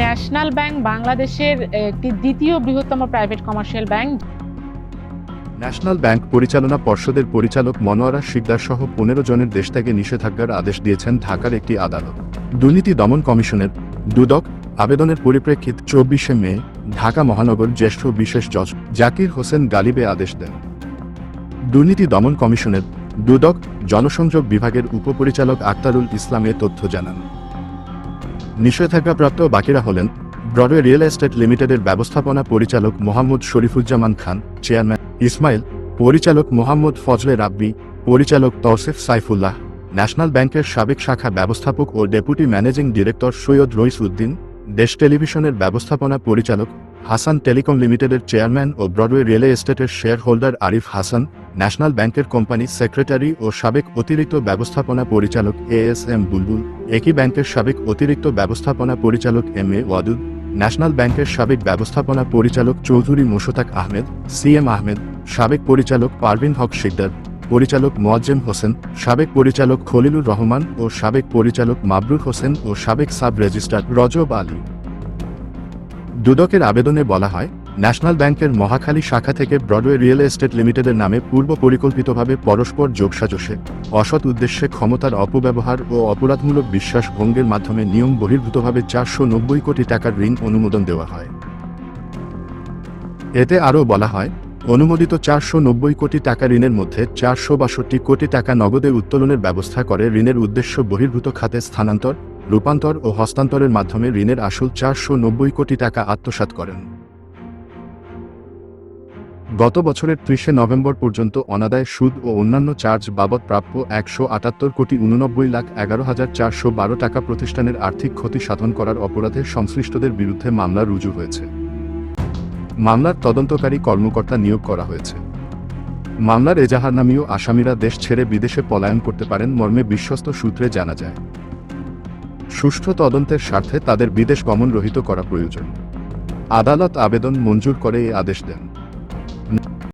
National bank বাংলাদেশের একটি দ্বিতীয় বৃহত্তম private commercial bank. National bank পরিচালনা পর্ষদের পরিচালক মনোয়ারা শিকদার সহ পনেরো জনের দেশ নিষেধাজ্ঞার আদেশ দিয়েছেন ঢাকার একটি আদালত। দুর্নীতি দমন কমিশনের দুদক আবেদনের পরিপ্রেক্ষিত চব্বিশে মে ঢাকা মহানগর জ্যেষ্ঠ বিশেষ জজ জাকির হোসেন গালিবে আদেশ দেন। দুর্নীতি দমন কমিশনের দুদক জনসংযোগ বিভাগের উপপরিচালক আক্তারুল ইসলাম এ তথ্য জানান। নিষেধাজ্ঞাপ্রাপ্ত বাকিরা হলেন ব্রডওয়ে রিয়েল এস্টেট লিমিটেডের ব্যবস্থাপনা পরিচালক মোহাম্মদ শরীফুজ্জামান খান, চেয়ারম্যান ইসমাইল, পরিচালক মোহাম্মদ ফজলে রাব্বি, পরিচালক তৌসিফ সাইফুল্লাহ, ন্যাশনাল ব্যাংকের সাবেক শাখা ব্যবস্থাপক ও deputy managing director Syed Rais Uddin Desh টেলিভিশনের ব্যবস্থাপনা পরিচালক হাসান টেলিকম লিমিটেডের চেয়ারম্যান ও Broadway real এস্টেটের share holder Arif Hasan national ব্যাংকের কোম্পানি সেক্রেটারি ও সাবেক অতিরিক্ত ব্যবস্থাপনা পরিচালক এ এস এম বুলবুল, একই ব্যাংকের সাবেক অতিরিক্ত ব্যবস্থাপনা পরিচালক এম এ ওয়াদুদ, ন্যাশনাল ব্যাংকের সাবেক ব্যবস্থাপনা পরিচালক চৌধুরী মোশতাক আহমেদ, সি এম আহমেদ, সাবেক পরিচালক পারভিন হক শিকদার, পরিচালক মোয়াজ্জেম হোসেন, সাবেক পরিচালক খলিলুর রহমান ও সাবেক পরিচালক মাবরুর হোসেন ও সাবেক সাব রেজিস্ট্রার রজব আলী। দুদকের আবেদনে বলা হয় ন্যাশনাল ব্যাংকের মহাখালী শাখা থেকে ব্রডওয়ে রিয়েল এস্টেট লিমিটেডের নামে পূর্ব পরিকল্পিতভাবে পরস্পর যোগসাজশে অসৎ উদ্দেশ্যে ক্ষমতার অপব্যবহার ও অপরাধমূলক বিশ্বাস ভঙ্গের মাধ্যমে নিয়ম বহির্ভূতভাবে চারশো নব্বই কোটি টাকার ঋণ অনুমোদন দেওয়া হয়। এতে আরও বলা হয়, অনুমোদিত চারশো নব্বই কোটি টাকা ঋণের মধ্যে চারশো বাষট্টি কোটি টাকা নগদে উত্তোলনের ব্যবস্থা করে ঋণের উদ্দেশ্য বহির্ভূত খাতে স্থানান্তর, রূপান্তর ও হস্তান্তরের মাধ্যমে ঋণের আসল চারশো নব্বই কোটি টাকা আত্মসাৎ করেন। গত বছরের ত্রিশে নভেম্বর পর্যন্ত অনাদায় সুদ ও অন্যান্য চার্জ বাবদ প্রাপ্য একশো আটাত্তর কোটি উননব্বই লাখ এগারো হাজার চারশো বারো টাকা প্রতিষ্ঠানের আর্থিক ক্ষতি সাধন করার অপরাধে সংশ্লিষ্টদের বিরুদ্ধে মামলা রুজু হয়েছে। মামলার তদন্তকারী কর্মকর্তা নিয়োগ করা হয়েছে। মামলার এজাহারনামীয় আসামিরা দেশ ছেড়ে বিদেশে পলায়ন করতে পারেন মর্মে বিশ্বস্ত সূত্রে জানা যায়। সুষ্ঠু তদন্তের স্বার্থে তাদের বিদেশ গমন রহিত করা প্রয়োজন। আদালত আবেদন মঞ্জুর করে এই আদেশ দেন।